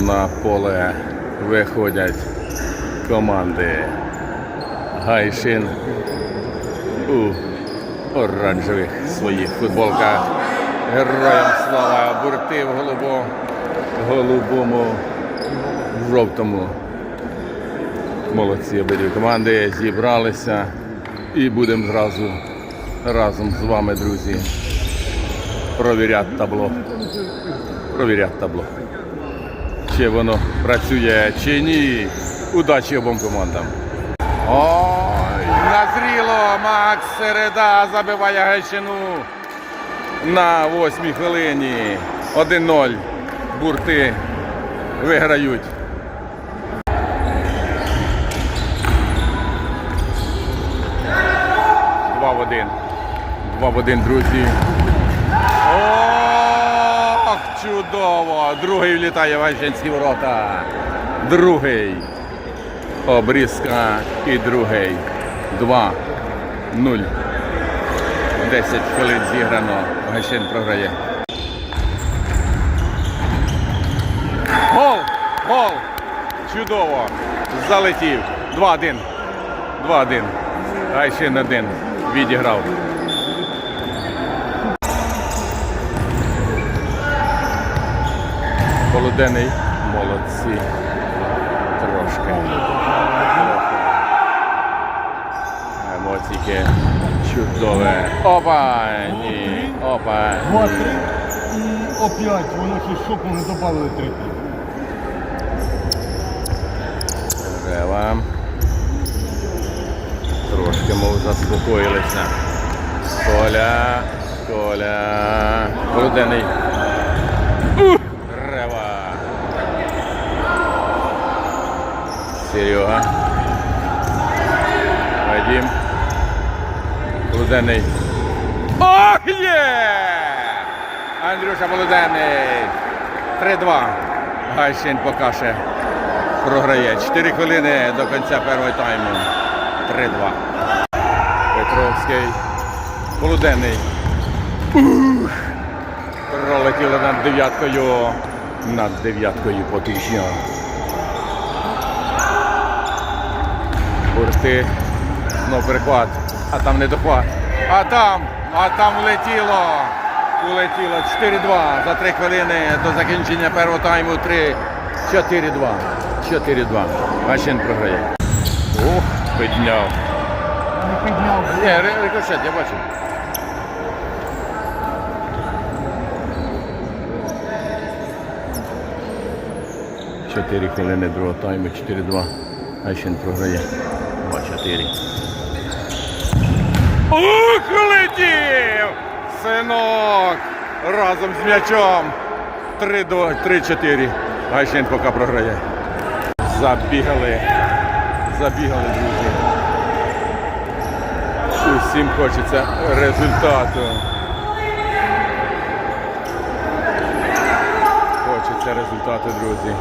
На поле виходять команди. Гайшин у оранжевих своїх футболках. Героям слава бурти в голубо, голубому, жовтому. Молодці обидві команди зібралися і будемо зразу разом з вами, друзі, провіряти табло. Провіряти табло. Чи воно працює, чи ні. Удачі обом командам. Ой, назріло! Макс Середа забиває Гайщину на восьмій хвилині. 1-0. Бурти виграють. Два в один. Два в один, друзі. Ох, чудово! Другий влітає в Гайщинські ворота. Другий. Обрізка і другий. 2-0. 10 хвилин зіграно. Гайщин програє. Гол! Гол! Чудово! Залетів. 2-1. 2-1. Гайщин один. Відіграв. Полуденний. Молодці. Трошки. Емоційки чудове. Опа! Ні. Опа. Два-три і опять воно ще шоку не добавили три. Рева. Трошки, мов, заспокоїлися. Коля. Коля. Полуденний. Ух! Рева. Серега. Вадим. Полуденний. Ох, є! Андрюша Полуденний. 3-2. Гайщин поки програє. 4 хвилини до кінця першого тайму. 3-2. Петровський. Полуденний. Ух! Пролетіли над дев'яткою. Над дев'яткою потужно. Бурти. Знов перехват. А там не дохват. А там, а там влетіло. Улетіло 4-2 за 3 хвилини до закінчення першого тайму 3. 4-2. 4-2. Гащин програє. Ох, підняв. Не підняв. Ні, рикошет, я бачу. Чотири хвилини другого тайму, 4-2. Гащин програє. 2-4. Ух, летів! Синок! Разом з м'ячом. 3-2, 3-4. Гащин поки програє. Забігали. Забігали, друзі. Усім хочеться результату. Хочеться результату, друзі.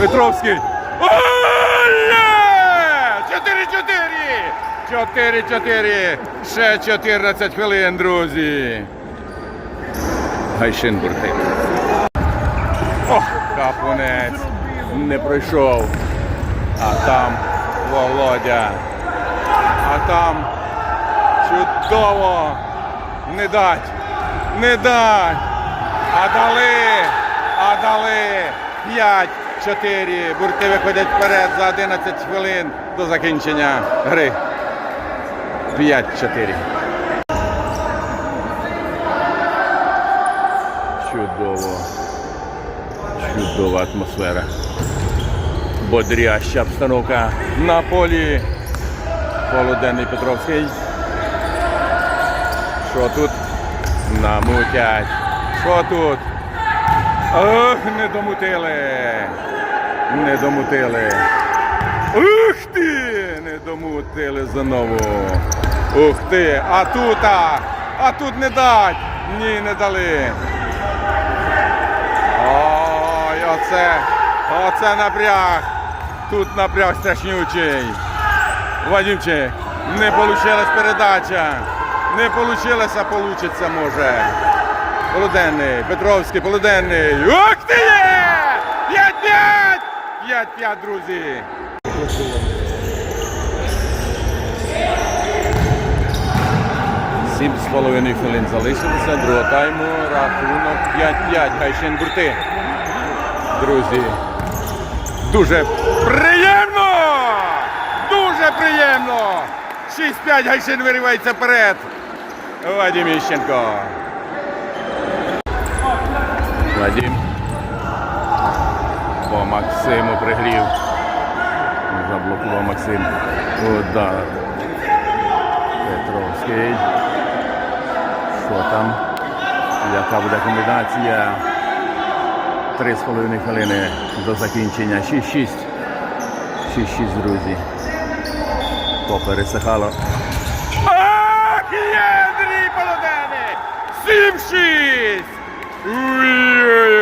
Петровський. Є! 4-4! 4-4! Ще 14 хвилин, друзі. Гайшин буртин. Ох, капунець не пройшов. А там Володя. А там чудово. Не дать. Не дать. А дали. А дали. 5-4. Бурти виходять вперед за 11 хвилин до закінчення гри. 5-4. Чудово. Чудова атмосфера. Бодряща обстановка на полі. Полуденний Петровський. Що тут? Намутять. Що тут? Ох, не домутили. Не домутили. Ух ти! Не домутили знову. Ух ти! А тут, а, а тут не дать. Ні, не дали. Ой, оце, оце напряг. Тут напряг страшнючий. Вадимчик, не вийшла передача. Не вийшло, получиться може. Полуденний, Петровський, Полуденний. Ух ти є! 5-5! 5-5, друзі. Сім з половиною хвилин залишилося. Другого тайму. Рахунок 5-5. Гайшин бурти. Друзі. Дуже приємно! Дуже приємно! 6-5 Гайшин виривається вперед. Вадим Іщенко. Вадим. По Максиму пригрів. Заблокував Максим. Удар. Петровський. Що там? Яка буде комбінація? Три з половиною хвилини до закінчення. 6-6. 6-6, друзі. Попересихало. Ах, є Андрій Полонений! 7-6! Ooh, yeah.